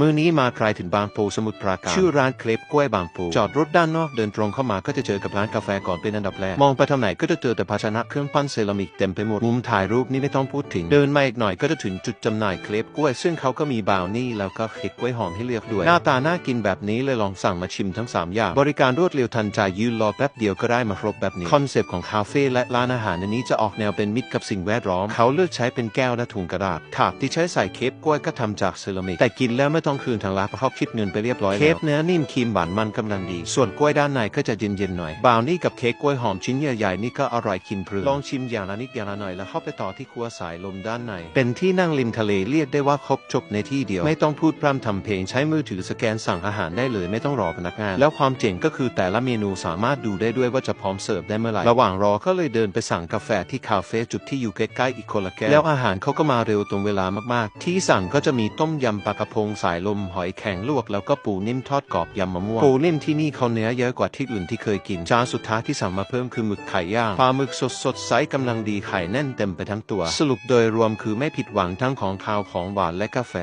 มื้อนี้มาไกลถึงบางปูสมุทรปราการชื่อร้านเคลปกล้วยบางปูจอดรถด้านนอกเดินตรงเข้ามาก็จะเจอกับร้านกาแฟก่อนเป็นอันดับแรกมองไปทางไหนก็จะเจอแต่ภาชนะเครื่องปั้นเซรามิกเต็มไปหมดมุมถ่ายรูปนี่ไม่ต้องพูดถึง เดินมาอีกหน่อยก็จะถึงจุดจำหน่ายเคลปกล้วย ซึ่งเขาก็มีบราวนี่แล้วก็เค้กกล้วยหอมให้เลือกด้วย หน้าตาน่ากินแบบนี้เลยลองสั่งมาชิมทั้งสามอย่าง บริการรวดเร็วทันใจยืนรอแป๊บเดียวก็ได้มาครบแบบนี้คอนเซปต์ของคาเฟ่และร้านอาหารอันนี้จะออกแนวเป็นมิตรกับสิ่งแวดล้อมเขาเลือกใช้เป็นแก้วและถุงกระดาษถาดที่ใช้ใส่เคปกล้วยก็ทำจากเซรามิกแต่กินแล้วไม่ต้องคืนทางร้านเพราะเขาคิดเงินไปเรียบร้อยแล้ว เคปเนื้อนิ่มครีมหวานมันกำลังดี ส่วนกล้วยด้านในก็จะเย็นๆหน่อยบราวนี่กับเค้กกล้วยหอมชิ้นใหญ่ๆนี่ก็อร่อยกินเพลินลองชิมอย่างละนิดอย่างละหน่อยแล้วเข้าไปต่อที่ครัวสายลมด้านใน เป็นที่นั่งริมทะเลเรียกได้ว่าครบจบในที่เดียว ไม่ต้องพูดพร่ำทำเพลงใช้มือถือสแกนสั่งอาหารได้เลยไม่ต้องรอพนักงาน แล้วความเจ๋งก็คือแต่ละเมนูสามารถดูได้ด้วยว่าจะพร้อมเสิร์ฟได้เมื่อไหร่ระหว่างรอก็เลยเดินไปสั่งกาแฟที่คาเฟ่จุดที่อยู่ใกล้ๆอีกคนละแก้วแล้วอาหารเขาก็มาเร็วตรงเวลามากๆ ที่สั่งก็จะมีต้มยำปลากระพงสายลมหอยแข็งลวกแล้วก็ปูนิ่มทอดกรอบยำมะม่วงปูนิ่มที่นี่เขาเนื้อเยอะกว่าที่อื่นที่เคยกินจานสุดท้ายที่สั่งมาเพิ่มคือหมึกไข่ย่างปลาหมึกสดสดๆไซส์กำลังดีไข่แน่นเต็มไปทั้งตัว สรุปโดยรวมคือไม่ผิดหวังทั้งของคาวของหวานและกาแฟ